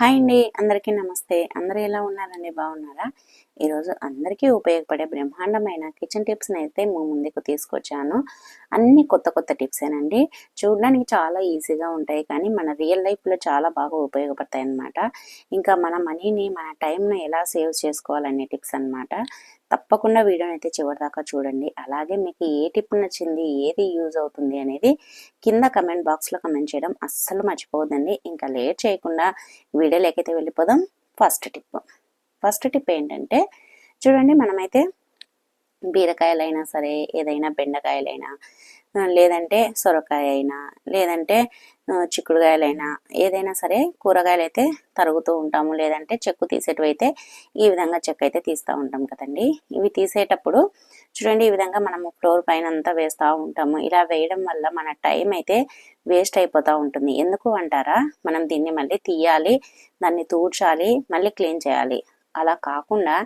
Hi అండి. అందరికీ నమస్తే. అందరూ ఎలా ఉన్నారండి? బాగున్నారా? ఈరోజు అందరికీ ఉపయోగపడే బ్రహ్మాండమైన కిచెన్ టిప్స్ని అయితే మీ ముందుకు తీసుకొచ్చాను. అన్ని కొత్త కొత్త టిప్సేనండి చూడడానికి చాలా ఈజీగా ఉంటాయి కానీ మన రియల్ లైఫ్లో చాలా బాగా ఉపయోగపడతాయి అన్నమాట ఇంకా మన మనీని మన టైంను ఎలా సేవ్ చేసుకోవాలనే టిప్స్ అన్నమాట. తప్పకుండా వీడియోని అయితే చివరిదాకా చూడండి. అలాగే మీకు ఏ టిప్ నచ్చింది ఏది యూజ్ అవుతుంది అనేది కింద కమెంట్ బాక్స్లో కమెంట్ చేయడం అస్సలు మర్చిపోవద్దండి. ఇంకా లేట్ చేయకుండా వీడియోలోకైతే వెళ్ళిపోదాం. First tip. ఫస్ట్ టిప్ ఏంటంటే చూడండి మనమైతే బీరకాయలైనా సరే ఏదైనా బెండకాయలైనా లేదంటే సొరకాయ అయినా లేదంటే చిక్కుడుకాయలైనా ఏదైనా సరే కూరగాయలు అయితే తరుగుతూ ఉంటాము. లేదంటే చెక్కు తీసేటివి అయితే ఈ విధంగా చెక్క అయితే తీస్తూ ఉంటాం కదండి. ఇవి తీసేటప్పుడు చూడండి ఈ విధంగా మనము ఫ్లోర్ పైన అంతా వేస్తూ ఉంటాము. ఇలా వేయడం వల్ల మన టైం అయితే వేస్ట్ అయిపోతూ ఉంటుంది. ఎందుకు అంటారా? మనం దీన్ని మళ్ళీ తీయాలి దాన్ని తూడ్చాలి మళ్ళీ క్లీన్ చేయాలి. అలా కాకుండా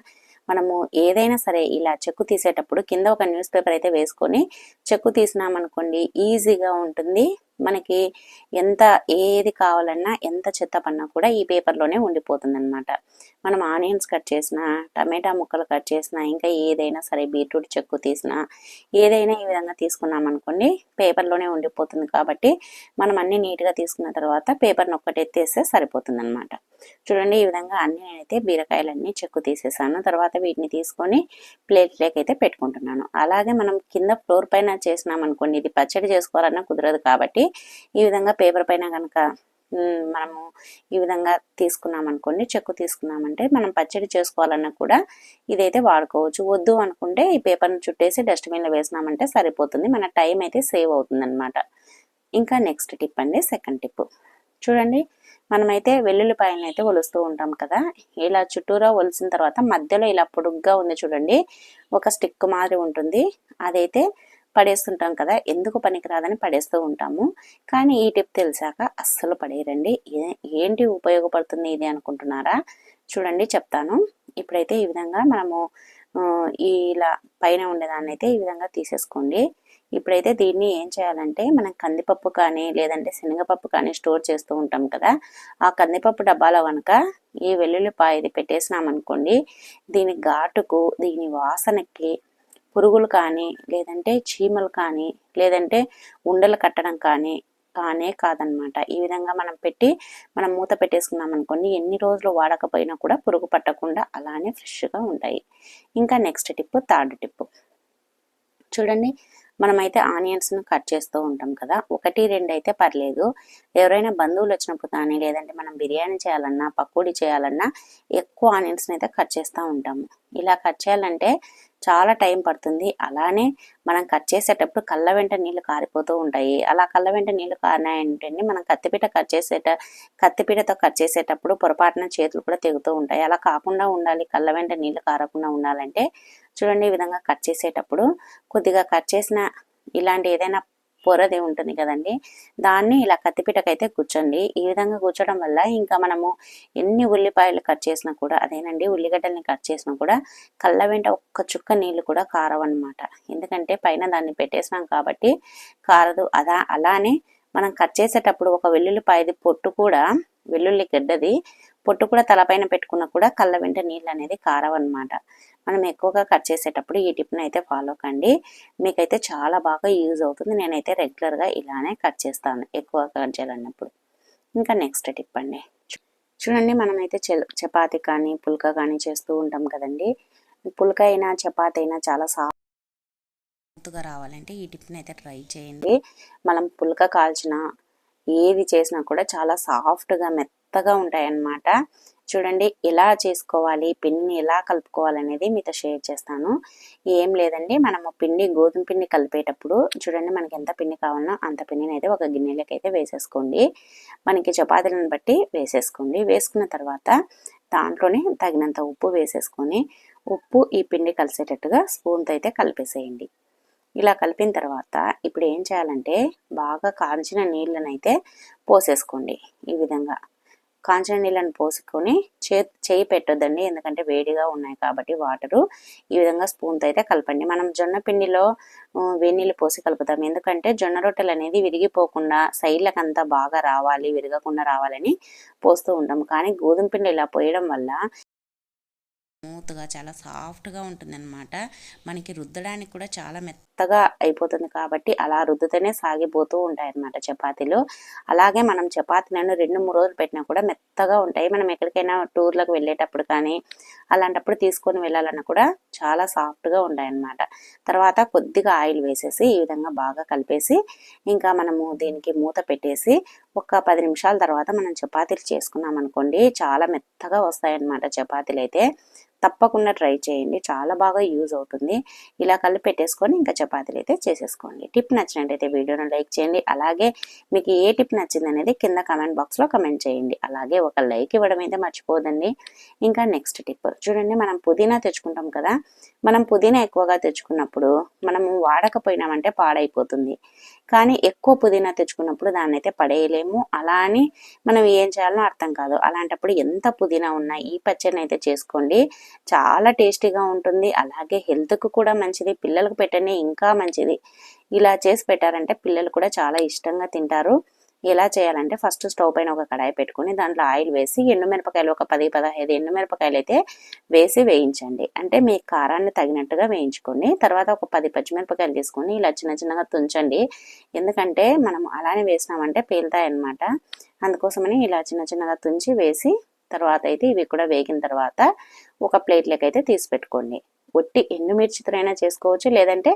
మనము ఏదైనా సరే ఇలా చెక్కు తీసేటప్పుడు కింద ఒక న్యూస్ పేపర్ అయితే వేసుకొని చెక్కు తీసినామనుకోండి ఈజీగా ఉంటుంది. మనకి ఎంత ఏది కావాలన్నా ఎంత చెత్త పన్నా కూడా ఈ పేపర్లోనే ఉండిపోతుంది అనమాట మనం ఆనియన్స్ కట్ చేసినా టమాటా ముక్కలు కట్ చేసినా ఇంకా ఏదైనా సరే బీట్రూట్ చెక్కు తీసినా ఏదైనా ఈ విధంగా తీసుకున్నాం అనుకోండి పేపర్లోనే ఉండిపోతుంది కాబట్టి మనం అన్ని నీట్గా తీసుకున్న తర్వాత పేపర్ని ఒక్కటి ఎత్తేస్తే సరిపోతుంది అనమాట చూడండి ఈ విధంగా అన్ని నేనైతే బీరకాయలన్నీ చెక్కు తీసేసాను. తర్వాత వీటిని తీసుకొని ప్లేట్లోకి అయితే పెట్టుకుంటున్నాను. అలాగే మనం కింద ఫ్లోర్ పైన చేసినాం అనుకోండి ఇది పచ్చడి చేసుకోవాలన్నా కుదరదు కాబట్టి ఈ విధంగా పేపర్ పైన కనుక మనము ఈ విధంగా తీసుకున్నాం అనుకోండి చెక్కు తీసుకున్నామంటే మనం పచ్చడి చేసుకోవాలన్నా కూడా ఇదైతే వాడుకోవచ్చు. వద్దు అనుకుంటే ఈ పేపర్ని చుట్టేసి డస్ట్బిన్లో వేసినామంటే సరిపోతుంది. మన టైం అయితే సేవ్ అవుతుంది అనమాట ఇంకా నెక్స్ట్ టిప్ అండి సెకండ్ టిప్. చూడండి మనమైతే వెల్లుల్లిపాయలను అయితే ఒలుస్తూ ఉంటాం కదా. ఇలా చుట్టూరా ఒలిసిన తర్వాత మధ్యలో ఇలా పొడుగ్గా ఉంది చూడండి. ఒక స్టిక్ మాదిరి ఉంటుంది. అదైతే పడేస్తుంటాం కదా ఎందుకు పనికిరాదని పడేస్తూ ఉంటాము. కానీ ఈ టిప్ తెలిసాక అస్సలు పడేయరండి. ఏ- ఏంటి ఉపయోగపడుతుంది ఇది అనుకుంటున్నారా? చూడండి చెప్తాను. ఇప్పుడైతే ఈ విధంగా మనము ఇలా పైన ఉండేదాన్ని అయితే ఈ విధంగా తీసేసుకోండి. ఇప్పుడైతే దీన్ని ఏం చేయాలంటే మనం కందిపప్పు కానీ లేదంటే శనగపప్పు కానీ స్టోర్ చేస్తూ ఉంటాం కదా ఆ కందిపప్పు డబ్బాలో కనుక ఈ వెల్లుల్లిపాయది పెట్టేసినాం అనుకోండి దీని ఘాటుకు దీని వాసనకి పురుగులు కానీ లేదంటే చీమలు కానీ లేదంటే ఉండలు కట్టడం కానీ కానే కాదనమాట ఈ విధంగా మనం పెట్టి మనం మూత పెట్టేసుకున్నాం అనుకోండి ఎన్ని రోజులు వాడకపోయినా కూడా పురుగు పట్టకుండా అలానే ఫ్రెష్గా ఉంటాయి. ఇంకా నెక్స్ట్ టిప్ థర్డ్ టిప్ చూడండి మనమైతే ఆనియన్స్ను కట్ చేస్తూ ఉంటాం కదా. ఒకటి రెండు అయితే పర్లేదు. ఎవరైనా బంధువులు వచ్చినప్పుడు కానీ లేదంటే మనం బిర్యానీ చేయాలన్నా పకోడీ చేయాలన్నా ఎక్కువ ఆనియన్స్ని అయితే కట్ చేస్తూ ఉంటాము. ఇలా కట్ చేయాలంటే చాలా టైం పడుతుంది. అలానే మనం కట్ చేసేటప్పుడు కళ్ళ వెంట నీళ్ళు కారిపోతూ ఉంటాయి. అలా కళ్ళ వెంట నీళ్ళు కారినాయంటే మనం కత్తిపీట కట్ చేసేట కత్తిపీటతో కట్ చేసేటప్పుడు పొరపాటున చేతులు కూడా తెగుతూ ఉంటాయి. అలా కాకుండా ఉండాలి. కళ్ళ వెంట నీళ్ళు కారకుండా ఉండాలంటే చూడండి ఈ విధంగా కట్ చేసేటప్పుడు కొద్దిగా కట్ చేసిన ఇలాంటి ఏదైనా పొరది ఉంటుంది కదండి. దాన్ని ఇలా కత్తిపీటకైతే కూర్చోండి. ఈ విధంగా కూర్చోడం వల్ల ఇంకా మనము ఎన్ని ఉల్లిపాయలు కట్ చేసినా కూడా అదేనండి ఉల్లిగడ్డల్ని కట్ చేసినా కూడా కళ్ళ వెంట ఒక్క చుక్క నీళ్ళు కూడా కారవన్నమాట. ఎందుకంటే పైన దాన్ని పెట్టేసినాం కాబట్టి కారదు. అదా అలానే మనం కట్ చేసేటప్పుడు ఒక వెల్లుల్లిపాయది పొట్టు కూడా వెల్లుల్లి గడ్డది పొట్టు కూడా తలపైన పెట్టుకున్నా కూడా కళ్ళ వెంట నీళ్ళు అనేది కారవన్నమాట. మనం ఎక్కువగా కట్ చేసేటప్పుడు ఈ టిప్ని అయితే ఫాలో కండి. మీకైతే చాలా బాగా యూజ్ అవుతుంది. నేనైతే రెగ్యులర్గా ఇలానే కట్ చేస్తాను ఎక్కువ కట్ చేయాలన్నప్పుడు. ఇంకా నెక్స్ట్ టిప్ అండి. చూ- చూడండి మనమైతే చపాతి కానీ పుల్కా కానీ చేస్తూ ఉంటాం కదండి. పుల్క అయినా చపాతీ అయినా చాలా సాఫ్ట్గా రావాలంటే ఈ టిప్ని అయితే ట్రై చేయండి. మనం పుల్క కాల్చిన ఏది చేసినా కూడా చాలా సాఫ్ట్గా మెత్తగా ఉంటాయన్నమాట. చూడండి ఎలా చేసుకోవాలి పిండిని ఎలా కలుపుకోవాలనేది మీతో షేర్ చేస్తాను. ఏం లేదండి మనము పిండి గోధుమ పిండి కలిపేటప్పుడు చూడండి మనకి ఎంత పిండి కావాలన్నా అంత పిండిని అయితే ఒక గిన్నెలోకి అయితే వేసేసుకోండి. మనకి చపాతీలను బట్టి వేసేసుకోండి. వేసుకున్న తర్వాత దాంట్లోనే తగినంత ఉప్పు వేసేసుకొని ఉప్పు ఈ పిండి కలిసేటట్టుగా స్పూన్తో అయితే కలిపేసేయండి. ఇలా కలిపిన తర్వాత ఇప్పుడు ఏం చేయాలంటే బాగా కాల్చిన నీళ్ళనైతే పోసేసుకోండి. ఈ విధంగా కాంచిన నీళ్ళని పోసుకొని చే చేయి పెట్టొద్దండి. ఎందుకంటే వేడిగా ఉన్నాయి కాబట్టి వాటరు. ఈ విధంగా స్పూన్తో అయితే కలపండి. మనం జొన్న పిండిలో ఆ, పోసి కలుపుతాం. ఎందుకంటే జొన్న రొట్టెలు అనేది విరిగిపోకుండా సైడ్లకు అంతా బాగా రావాలి విరగకుండా రావాలని పోస్తూ ఉంటాం. కానీ గోధుమ పిండి ఇలా పోయడం వల్ల స్మూత్గా చాలా సాఫ్ట్గా ఉంటుంది అనమాట మనకి రుద్దడానికి కూడా చాలా మెత్త మెత్తగా అయిపోతుంది కాబట్టి అలా రుద్దుతూనే సాగిపోతూ ఉంటాయి అన్నమాట చపాతీలు. అలాగే మనం చపాతీలను రెండు మూడు రోజులు పెట్టినా కూడా మెత్తగా ఉంటాయి. మనం ఎక్కడికైనా టూర్లకు వెళ్ళేటప్పుడు కానీ అలాంటప్పుడు తీసుకొని వెళ్ళాలన్నా కూడా చాలా సాఫ్ట్గా ఉంటాయి అన్నమాట తర్వాత కొద్దిగా ఆయిల్ వేసేసి ఈ విధంగా బాగా కలిపేసి ఇంకా మనము దీనికి మూత పెట్టేసి ఒక పది నిమిషాల తర్వాత మనం చపాతీలు చేసుకున్నాం అనుకోండి చాలా మెత్తగా వస్తాయి అన్నమాట చపాతీలు అయితే తప్పకుండా ట్రై చేయండి. చాలా బాగా యూజ్ అవుతుంది. ఇలా కలిపి పెట్టేసుకొని ఇంకా చపాతీలు అయితే చేసేసుకోండి. టిప్ నచ్చినట్టయితే వీడియోను లైక్ చేయండి. అలాగే మీకు ఏ టిప్ నచ్చింది అనేది కింద కమెంట్ బాక్స్లో కమెంట్ చేయండి. అలాగే ఒక లైక్ ఇవ్వడం అయితే మర్చిపోదండి. ఇంకా నెక్స్ట్ టిప్. చూడండి మనం పుదీనా తెచ్చుకుంటాం కదా మనం పుదీనా ఎక్కువగా తెచ్చుకున్నప్పుడు మనము వాడకపోయినామంటే పాడైపోతుంది. కానీ ఎక్కువ పుదీనా తెచ్చుకున్నప్పుడు దాన్ని అయితే పడేయలేము. అలా అని మనం ఏం చేయాలో అర్థం కాదు. అలాంటప్పుడు ఎంత పుదీనా ఉన్నా ఈ పచ్చడిని అయితే చేసుకోండి. చాలా టేస్టీగా ఉంటుంది. అలాగే హెల్త్కు కూడా మంచిది. పిల్లలకు పెట్టనే ఇంకా మంచిది. ఇలా చేసి పెట్టారంటే పిల్లలు కూడా చాలా ఇష్టంగా తింటారు. ఎలా చేయాలంటే ఫస్ట్ స్టవ్ పైన ఒక కడాయి పెట్టుకొని దాంట్లో ఆయిల్ వేసి ఎండుమిరపకాయలు ఒక పది పదహైదు ఎండుమిరపకాయలు అయితే వేసి వేయించండి. అంటే మీ కారాన్ని తగినట్టుగా వేయించుకోండి. తర్వాత ఒక పది పచ్చిమిరపకాయలు తీసుకొని ఇలా చిన్న చిన్నగా తుంచండి. ఎందుకంటే మనం అలానే వేసినామంటే పేలుతాయన్నమాట అందుకోసమని ఇలా చిన్న చిన్నగా తుంచి వేసి తర్వాత అయితే ఇవి కూడా వేగిన తర్వాత ఒక ప్లేట్లోకి అయితే తీసి పెట్టుకోండి. ఒట్టి ఎండుమిర్చితోనైనా చేసుకోవచ్చు లేదంటే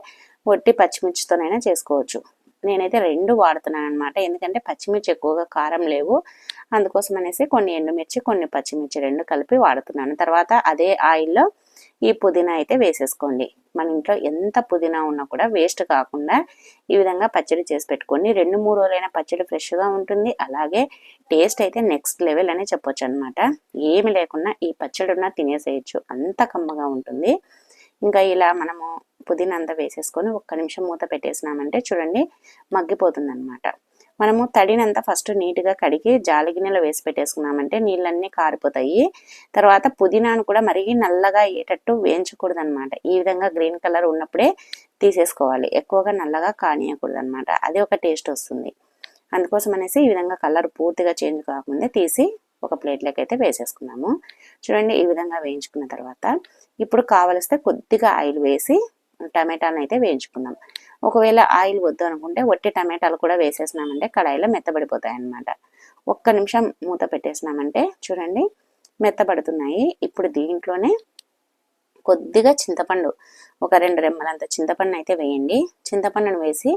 ఒట్టి పచ్చిమిర్చితోనైనా చేసుకోవచ్చు. నేనైతే రెండు వాడుతున్నాను అనమాట ఎందుకంటే పచ్చిమిర్చి ఎక్కువగా కారం లేవు. అందుకోసం అనేసి కొన్ని ఎండుమిర్చి కొన్ని పచ్చిమిర్చి రెండు కలిపి వాడుతున్నాను. తర్వాత అదే ఆయిల్లో ఈ పుదీనా అయితే వేసేసుకోండి. మన ఇంట్లో ఎంత పుదీనా ఉన్నా కూడా వేస్ట్ కాకుండా ఈ విధంగా పచ్చడి చేసి పెట్టుకోండి. రెండు మూడు రోజులైన పచ్చడి ఫ్రెష్గా ఉంటుంది. అలాగే టేస్ట్ అయితే నెక్స్ట్ లెవెల్ అనే చెప్పొచ్చు అనమాట ఏమి లేకుండా ఈ పచ్చడి ఉన్న తినేసేయచ్చు. అంత కమ్మగా ఉంటుంది. ఇంకా ఇలా మనము పుదీనా అంతా వేసేసుకొని ఒక్క నిమిషం మూత పెట్టేసినామంటే చూడండి మగ్గిపోతుంది అనమాట మనము తడినంతా ఫస్ట్ నీట్గా కడిగి జాలి గిన్నెలో వేసి పెట్టేసుకున్నామంటే నీళ్ళన్నీ కారిపోతాయి. తర్వాత పుదీనాను కూడా మరిగి నల్లగా అయ్యేటట్టు వేయించకూడదు అనమాట ఈ విధంగా గ్రీన్ కలర్ ఉన్నప్పుడే తీసేసుకోవాలి. ఎక్కువగా నల్లగా కానియకూడదు అనమాట అది ఒక టేస్ట్ వస్తుంది. అందుకోసం అనేసి ఈ విధంగా కలర్ పూర్తిగా చేంజ్ కాకముందే తీసి ఒక ప్లేట్లోకి అయితే వేసేసుకున్నాము. చూడండి ఈ విధంగా వేయించుకున్న తర్వాత ఇప్పుడు కావలిస్తే కొద్దిగా ఆయిల్ వేసి టమాటాలను అయితే వేయించుకుందాం. ఒకవేళ ఆయిల్ వద్దు అనుకుంటే వట్టి టమాటాలు కూడా వేసేసినామంటే కడాయిలో మెత్తబడిపోతాయి అన్నమాట ఒక్క నిమిషం మూత పెట్టేసినామంటే చూడండి మెత్తబడుతున్నాయి. ఇప్పుడు దీంట్లోనే కొద్దిగా చింతపండు ఒక రెండు రెమ్మలంత చింతపండు అయితే వేయండి. చింతపండును వేసి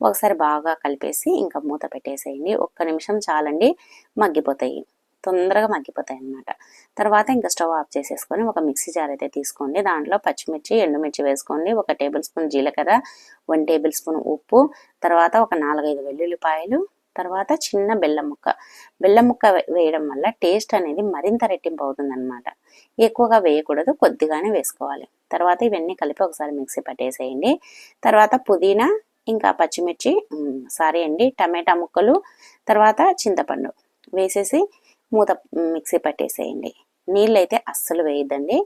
ఒకసారి బాగా కలిపేసి ఇంకా మూత పెట్టేసేయండి. ఒక్క నిమిషం చాలండి మగ్గిపోతాయి. తొందరగా మగ్గిపోతాయి అన్నమాట తర్వాత ఇంకా స్టవ్ ఆఫ్ చేసేసుకొని ఒక మిక్సీ జార్ అయితే తీసుకోండి. దాంట్లో పచ్చిమిర్చి ఎండుమిర్చి వేసుకోండి. ఒక టేబుల్ స్పూన్ జీలకర్ర వన్ టేబుల్ స్పూన్ ఉప్పు తర్వాత ఒక నాలుగైదు వెల్లుల్లిపాయలు తర్వాత చిన్న బెల్లం ముక్క. బెల్లం ముక్క వేయడం వల్ల టేస్ట్ అనేది మరింత రెట్టింపు అవుతుంది అనమాట ఎక్కువగా వేయకూడదు కొద్దిగానే వేసుకోవాలి. తర్వాత ఇవన్నీ కలిపి ఒకసారి మిక్సీ పట్టేసేయండి. తర్వాత పుదీనా ఇంకా పచ్చిమిర్చి సారీ అండి టమాటా ముక్కలు తర్వాత చింతపండు వేసేసి మూత మిక్సీ పట్టేసేయండి. నీళ్ళు అయితే అస్సలు వేయద్దండి.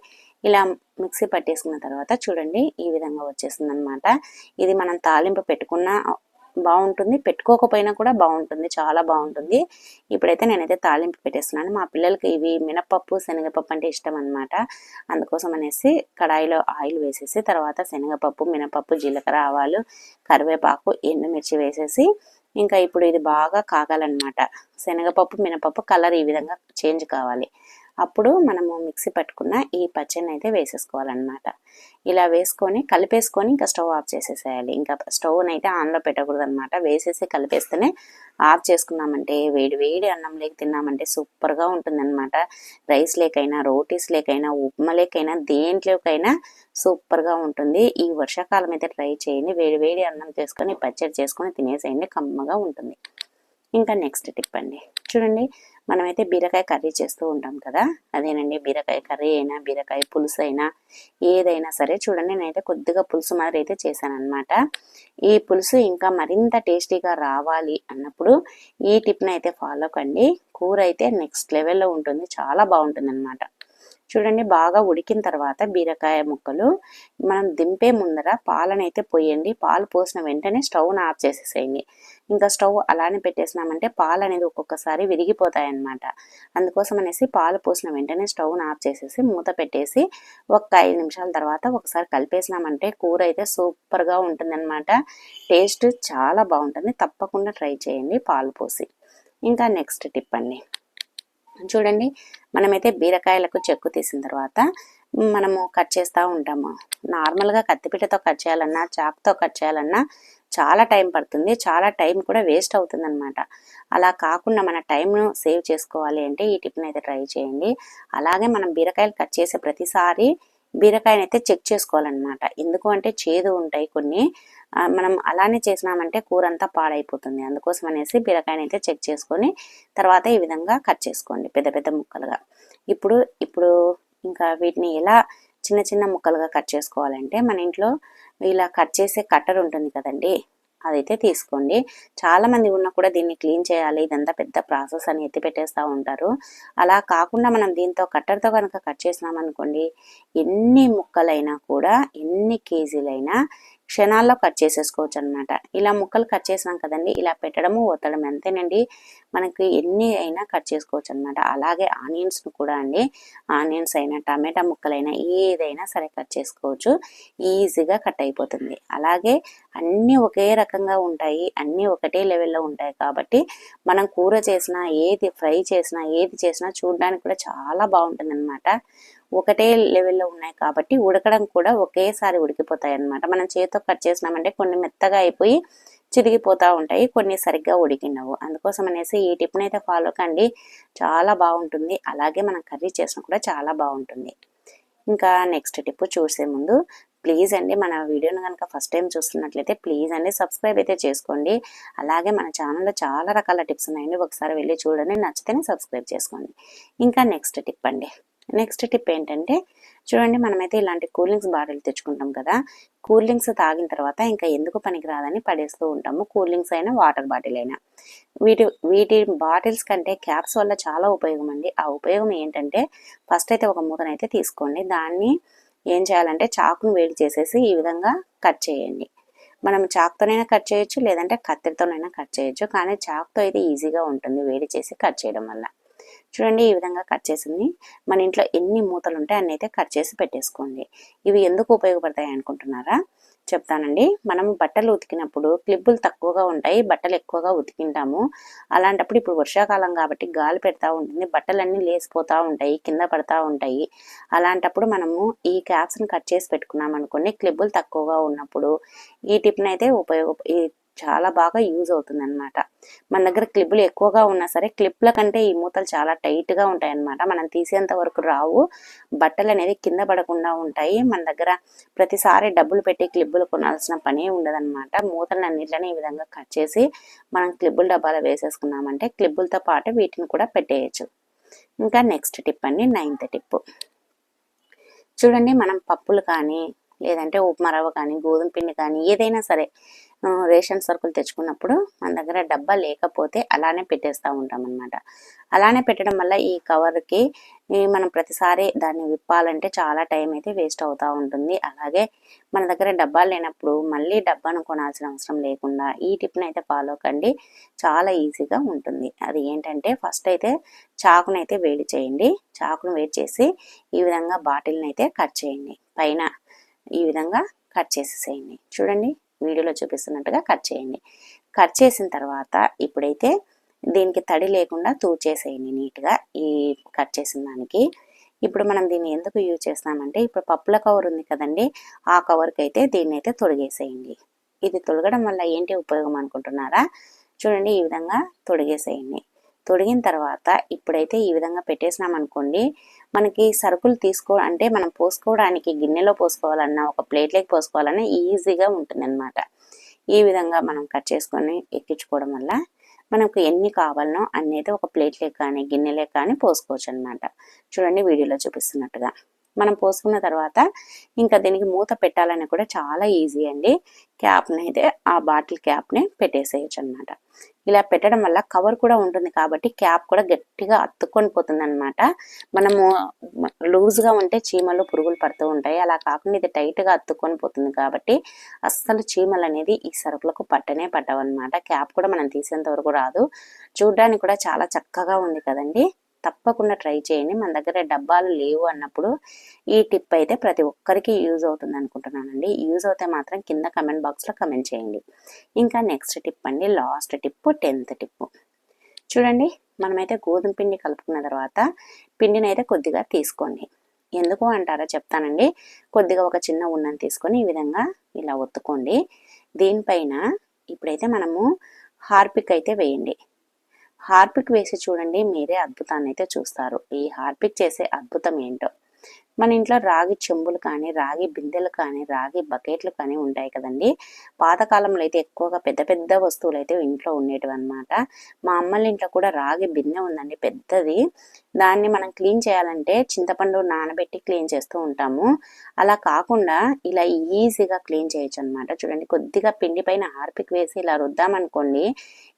ఇలా మిక్సీ పట్టేసుకున్న తర్వాత చూడండి ఈ విధంగా వచ్చేసింది అనమాట ఇది మనం తాలింపు పెట్టుకున్న బాగుంటుంది. పెట్టుకోకపోయినా కూడా బాగుంటుంది. చాలా బాగుంటుంది. ఇప్పుడైతే నేనైతే తాలింపు పెట్టేస్తున్నాను. మా పిల్లలకి ఇవి మినపప్పు శనగపప్పు అంటే ఇష్టం అనమాట అందుకోసం అనేసి కడాయిలో ఆయిల్ వేసేసి తర్వాత శనగపప్పు మినపప్పు జీలకర్ర ఆవాలు కరివేపాకు ఎండుమిర్చి వేసేసి ఇంకా ఇప్పుడు ఇది బాగా కాగాలన్నమాట. శనగపప్పు మినపప్పు కలర్ ఈ విధంగా చేంజ్ కావాలి. అప్పుడు మనము మిక్సీ పట్టుకున్న ఈ పచ్చడిని అయితే వేసేసుకోవాలన్నమాట. ఇలా వేసుకొని కలిపేసుకొని ఇంకా స్టవ్ ఆఫ్ చేసేసేయాలి. ఇంకా స్టవ్ని అయితే ఆన్లో పెట్టకూడదు అనమాట వేసేసి కలిపేస్తేనే ఆఫ్ చేసుకున్నామంటే వేడి వేడి అన్నం లేక తిన్నామంటే సూపర్గా ఉంటుందన్నమాట. రైస్ లేకైనా రోటీస్ లేకైనా ఉప్మా లేకైనా దేంట్లోకైనా సూపర్గా ఉంటుంది. ఈ వర్షాకాలం అయితే ట్రై చేయండి. వేడి వేడి అన్నం చేసుకొని పచ్చడి చేసుకొని తినేసేయండి. కమ్మగా ఉంటుంది. ఇంకా నెక్స్ట్ టిప్ అండి. చూడండి మనమైతే బీరకాయ కర్రీ చేస్తూ ఉంటాం కదా? అదేనండి బీరకాయ కర్రీ అయినా బీరకాయ పులుసు అయినా ఏదైనా సరే చూడండి నేనైతే కొద్దిగా పులుసు మాదిరి అయితే చేశాను అనమాట ఈ పులుసు ఇంకా మరింత టేస్టీగా రావాలి అన్నప్పుడు ఈ టిప్ని అయితే ఫాలో కండి. కూర అయితే నెక్స్ట్ లెవెల్లో ఉంటుంది చాలా బాగుంటుంది అనమాట చూడండి బాగా ఉడికిన తర్వాత బీరకాయ ముక్కలు మనం దింపే ముందర పాలనైతే పోయండి. పాలు పోసిన వెంటనే స్టవ్ను ఆఫ్ చేసేసేయండి. ఇంకా స్టవ్ అలానే పెట్టేసినామంటే పాలు అనేది ఒక్కొక్కసారి విరిగిపోతాయి అన్నమాట అందుకోసం అనేసి పాలు పోసిన వెంటనే స్టవ్ను ఆఫ్ చేసేసి మూత పెట్టేసి ఒక ఐదు నిమిషాల తర్వాత ఒకసారి కలిపేసినామంటే కూర అయితే సూపర్గా ఉంటుందన్నమాట. టేస్ట్ చాలా బాగుంటుంది. తప్పకుండా ట్రై చేయండి పాలు పోసి. ఇంకా నెక్స్ట్ టిప్ అండి. చూడండి మనమైతే బీరకాయలకు చెక్కు తీసిన తర్వాత మనము కట్ చేస్తూ ఉంటాము. నార్మల్గా కత్తిపీటతో కట్ చేయాలన్నా చాక్తో కట్ చేయాలన్నా చాలా టైం పడుతుంది. చాలా టైం కూడా వేస్ట్ అవుతుంది అనమాట అలా కాకుండా మన టైంను సేవ్ చేసుకోవాలి అంటే ఈ టిప్ని అయితే ట్రై చేయండి. అలాగే మనం బీరకాయలు కట్ చేసే ప్రతిసారి బీరకాయనైతే చెక్ చేసుకోవాలన్నమాట. ఎందుకు అంటే చేదు ఉంటాయి కొన్ని. మనం అలానే చేసినామంటే కూర అంతా పాడైపోతుంది. అందుకోసం అనేసి బీరకాయని అయితే చెక్ చేసుకొని తర్వాత ఈ విధంగా కట్ చేసుకోండి పెద్ద పెద్ద ముక్కలుగా. ఇప్పుడు ఇప్పుడు ఇంకా వీటిని ఎలా చిన్న చిన్న ముక్కలుగా కట్ చేసుకోవాలంటే మన ఇంట్లో ఇలా కట్ చేసే కట్టర్ ఉంటుంది కదండి అదైతే తీసుకోండి. చాలా మంది ఉన్నా కూడా దీన్ని క్లీన్ చేయాలి ఇదంతా పెద్ద ప్రాసెస్ అని ఎత్తి పెట్టేస్తూ ఉంటారు. అలా కాకుండా మనం దీంతో కట్టర్తో కనుక కట్ చేసినాం అనుకోండి ఎన్ని ముక్కలైనా కూడా ఎన్ని కేజీలైనా క్షణాల్లో కట్ చేసేసుకోవచ్చు అనమాట ఇలా ముక్కలు కట్ చేసినాం కదండి ఇలా పెట్టడము ఒత్తడం అంతేనండి. మనకి ఎన్ని అయినా కట్ చేసుకోవచ్చు అనమాట అలాగే ఆనియన్స్ను కూడా అండి. ఆనియన్స్ అయినా టమాటా ముక్కలైనా ఏదైనా సరే కట్ చేసుకోవచ్చు. ఈజీగా కట్ అయిపోతుంది. అలాగే అన్నీ ఒకే రకంగా ఉంటాయి. అన్నీ ఒకటే లెవెల్లో ఉంటాయి కాబట్టి మనం కూర చేసినా ఏది ఫ్రై చేసినా ఏది చేసినా చూడడానికి కూడా చాలా బాగుంటుంది అనమాట ఒకటే లెవెల్లో ఉన్నాయి కాబట్టి ఉడకడం కూడా ఒకేసారి ఉడికిపోతాయి అనమాట మనం చేతితో కట్ చేసినామంటే కొన్ని మెత్తగా అయిపోయి చిరిగిపోతూ ఉంటాయి కొన్ని సరిగ్గా ఉడికినవు అందుకోసం అనేసి ఈ టిప్ని అయితే ఫాలో కండి. చాలా బాగుంటుంది. అలాగే మనం కర్రీ చేసిన కూడా చాలా బాగుంటుంది. ఇంకా నెక్స్ట్ టిప్ చూసే ముందు ప్లీజ్ అండి మన వీడియోని కనుక ఫస్ట్ టైం చూస్తున్నట్లయితే ప్లీజ్ అండి సబ్స్క్రైబ్ అయితే చేసుకోండి. అలాగే మన ఛానల్లో చాలా రకాల టిప్స్ ఉన్నాయండి. ఒకసారి వెళ్ళి చూడండి నచ్చితేనే సబ్స్క్రైబ్ చేసుకోండి. ఇంకా నెక్స్ట్ టిప్ అండి. నెక్స్ట్ టిప్ ఏంటంటే చూడండి మనమైతే ఇలాంటి కూల్ డ్రింక్స్ బాటిల్ తెచ్చుకుంటాం కదా. కూల్ డ్రింక్స్ తాగిన తర్వాత ఇంకా ఎందుకు పనికిరాదని పడేస్తూ ఉంటాము. కూల్ డ్రింక్స్ అయినా వాటర్ బాటిల్ అయినా. వీటి వీటి బాటిల్స్ కంటే క్యాప్స్ వల్ల చాలా ఉపయోగం అండి. ఆ ఉపయోగం ఏంటంటే ఫస్ట్ అయితే ఒక మూతనైతే తీసుకోండి. దాన్ని ఏం చేయాలంటే చాకును వేడి చేసేసి ఈ విధంగా కట్ చేయండి. మనం చాక్తోనైనా కట్ చేయొచ్చు లేదంటే కత్తిరితోనైనా కట్ చేయొచ్చు. కానీ చాక్తో అయితే ఈజీగా ఉంటుంది వేడి చేసి కట్ చేయడం వల్ల. చూడండి ఈ విధంగా కట్ చేసింది. మన ఇంట్లో ఎన్ని మూతలు ఉంటాయి అన్ని అయితే కట్ చేసి పెట్టేసుకోండి. ఇవి ఎందుకు ఉపయోగపడతాయి అనుకుంటున్నారా? చెప్తానండి. మనం బట్టలు ఉతికినప్పుడు క్లిప్పులు తక్కువగా ఉంటాయి బట్టలు ఎక్కువగా ఉతికింటాము. అలాంటప్పుడు ఇప్పుడు వర్షాకాలం కాబట్టి గాలి పెడతా ఉంటుంది బట్టలన్నీ లేసిపోతూ ఉంటాయి కింద పడతా ఉంటాయి. అలాంటప్పుడు మనము ఈ క్యాప్స్ని కట్ చేసి పెట్టుకున్నాం అనుకోండి క్లిప్పులు తక్కువగా ఉన్నప్పుడు ఈ టిప్ని అయితే ఉపయోగ చాలా బాగా యూజ్ అవుతుంది అనమాట మన దగ్గర క్లిప్లు ఎక్కువగా ఉన్నా సరే క్లిప్ల కంటే ఈ మూతలు చాలా టైట్గా ఉంటాయి అనమాట మనం తీసేంత వరకు రావు. బట్టలు అనేది కింద పడకుండా ఉంటాయి. మన దగ్గర ప్రతిసారి డబ్బులు పెట్టి క్లిప్పులు కొనాల్సిన పనే ఉండదన్నమాట. మూతలు అన్నిట్లని ఈ విధంగా కట్ చేసి మనం క్లిప్పుల డబ్బాలో వేసేసుకున్నామంటే క్లిప్పులతో పాటు వీటిని కూడా పెట్టేయచ్చు. ఇంకా నెక్స్ట్ టిప్ అండి నైన్త్ టిప్. చూడండి మనం పప్పులు కానీ లేదంటే ఉప్మా రవ్వ కానీ గోధుమ పిండి కానీ ఏదైనా సరే రేషన్ సరుకులు తెచ్చుకున్నప్పుడు మన దగ్గర డబ్బా లేకపోతే అలానే పెట్టేస్తూ ఉంటాం అనమాట అలానే పెట్టడం వల్ల ఈ కవర్కి మనం ప్రతిసారి దాన్ని విప్పాలంటే చాలా టైం అయితే వేస్ట్ అవుతూ ఉంటుంది. అలాగే మన దగ్గర డబ్బాలు లేనప్పుడు మళ్ళీ డబ్బాను కొనాల్సిన అవసరం లేకుండా ఈ టిప్ని అయితే ఫాలో కండి. చాలా ఈజీగా ఉంటుంది. అది ఏంటంటే ఫస్ట్ అయితే చాకును అయితే వేడి చేయండి. చాకును వేడి చేసి ఈ విధంగా బాటిల్ని అయితే కట్ చేయండి. పైన ఈ విధంగా కట్ చేసేసేయండి. చూడండి. వీడియోలో చూపిస్తున్నట్టుగా కట్ చేయండి. కట్ చేసిన తర్వాత ఇప్పుడైతే దీనికి తడి లేకుండా తూచేసేయండి నీట్గా ఈ కట్ చేసిన దానికి. ఇప్పుడు మనం దీన్ని ఎందుకు యూజ్ చేస్తామంటే ఇప్పుడు పప్పుల కవర్ ఉంది కదండి ఆ కవర్కి అయితే దీన్ని అయితే తొడిగేసేయండి. ఇది తొలగడం వల్ల ఏంటి ఉపయోగం అనుకుంటున్నారా? చూడండి ఈ విధంగా తొడిగేసేయండి. తొడిగిన తర్వాత ఇప్పుడైతే ఈ విధంగా పెట్టేసినాం అనుకోండి మనకి సరుకులు తీసుకో అంటే మనం పోసుకోవడానికి గిన్నెలో పోసుకోవాలన్నా ఒక ప్లేట్లోకి పోసుకోవాలన్నా ఈజీగా ఉంటుంది ఈ విధంగా మనం కట్ చేసుకొని ఎక్కించుకోవడం వల్ల మనకు ఎన్ని కావాలనో అనేది అయితే ఒక ప్లేట్లే కానీ గిన్నెలే కానీ పోసుకోవచ్చు అనమాట చూడండి వీడియోలో చూపిస్తున్నట్టుగా. మనం పోసుకున్న తర్వాత ఇంకా దీనికి మూత పెట్టాలని కూడా చాలా ఈజీ అండి. క్యాప్ని అయితే ఆ బాటిల్ క్యాప్ని పెట్టేసేయచ్చు అనమాట ఇలా పెట్టడం వల్ల కవర్ కూడా ఉంటుంది కాబట్టి క్యాప్ కూడా గట్టిగా అత్తుకొని పోతుంది అనమాట మనము లూజ్గా ఉంటే చీమలు పురుగులు పడుతూ ఉంటాయి. అలా కాకుండా ఇది టైట్గా అత్తుకొని పోతుంది కాబట్టి అస్సలు చీమలు అనేది ఈ సరుకులకు పట్టనే పట్టవన్నమాట. క్యాప్ కూడా మనం తీసేంత వరకు రాదు. చూడడానికి కూడా చాలా చక్కగా ఉంది కదండి. తప్పకుండా ట్రై చేయండి. మన దగ్గర డబ్బాలు లేవు అన్నప్పుడు ఈ టిప్ అయితే ప్రతి ఒక్కరికి యూజ్ అవుతుంది అనుకుంటున్నానండి. యూజ్ అవుతే మాత్రం కింద కమెంట్ బాక్స్లో కమెంట్ చేయండి. ఇంకా నెక్స్ట్ టిప్ అండి లాస్ట్ టిప్ టెన్త్ టిప్ చూడండి మనమైతే గోధుమ పిండి కలుపుకున్న తర్వాత పిండిని అయితే కొద్దిగా తీసుకోండి. ఎందుకు అంటారా చెప్తానండి. కొద్దిగా ఒక చిన్న ఉన్నని తీసుకొని ఈ విధంగా ఇలా ఒత్తుకోండి. దీనిపైన ఇప్పుడైతే మనము హార్పిక్ అయితే వేయండి. హార్పిక్ వేసి చూడండి మీరే అద్భుతాన్ని అయితే చూస్తారు. ఈ హార్పిక్ చేసే అద్భుతం ఏంటో. మన ఇంట్లో రాగి చెంబులు కానీ రాగి బిందెలు కానీ రాగి బకెట్లు కానీ ఉంటాయి కదండి. పాతకాలంలో అయితే ఎక్కువగా పెద్ద పెద్ద వస్తువులు అయితే ఇంట్లో ఉండేటివి అనమాట మా అమ్మల ఇంట్లో కూడా రాగి బిందె ఉందండి పెద్దది. దాన్ని మనం క్లీన్ చేయాలంటే చింతపండు నానబెట్టి క్లీన్ చేస్తూ ఉంటాము. అలా కాకుండా ఇలా ఈజీగా క్లీన్ చేయొచ్చు అనమాట చూడండి కొద్దిగా పిండి పైన హార్పిక్ వేసి ఇలా రుద్దామనుకోండి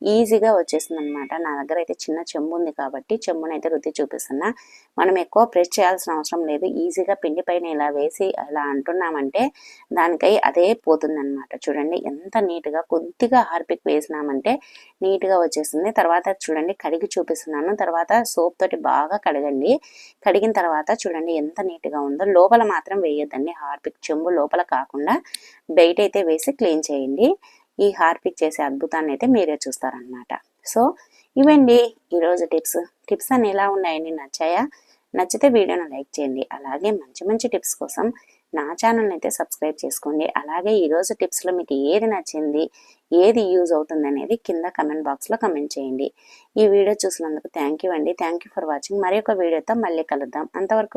ఈజీగా వచ్చేసింది అనమాట నా దగ్గర అయితే చిన్న చెంబు ఉంది కాబట్టి చెంబునైతే రుద్ది చూపిస్తున్నా. మనం ఎక్కువ ప్రెస్ చేయాల్సిన అవసరం లేదు. ఈ ఈజీగా పిండి పైన ఇలా వేసి ఇలా అంటున్నామంటే దానికై అదే పోతుందన్నమాట. చూడండి ఎంత నీట్గా కొద్దిగా హార్పిక్ వేసినామంటే నీట్గా వచ్చేస్తుంది. తర్వాత చూడండి కడిగి చూపిస్తున్నాను. తర్వాత సోప్ తోటి బాగా కడగండి. కడిగిన తర్వాత చూడండి ఎంత నీట్గా ఉందో. లోపల మాత్రం వేయొద్దండి. హార్పిక్ చెంబు లోపల కాకుండా బయట అయితే వేసి క్లీన్ చేయండి. ఈ హార్పిక్ చేసే అద్భుతాన్ని అయితే మీరే చూస్తారనమాట సో ఇవండి ఈరోజు టిప్స్. టిప్స్ అని ఎలా ఉన్నాయండి? నచ్చాయా? నచ్చితే వీడియోను లైక్ చేయండి. అలాగే మంచి మంచి టిప్స్ కోసం నా ఛానల్ని అయితే సబ్స్క్రైబ్ చేసుకోండి. అలాగే ఈరోజు టిప్స్లో మీకు ఏది నచ్చింది ఏది యూజ్ అవుతుంది అనేది కింద కమెంట్ బాక్స్లో కమెంట్ చేయండి. ఈ వీడియో చూసినందుకు థ్యాంక్ యూ అండి. Thank you for watching. మరి ఒక వీడియోతో మళ్ళీ కలుద్దాం. అంతవరకు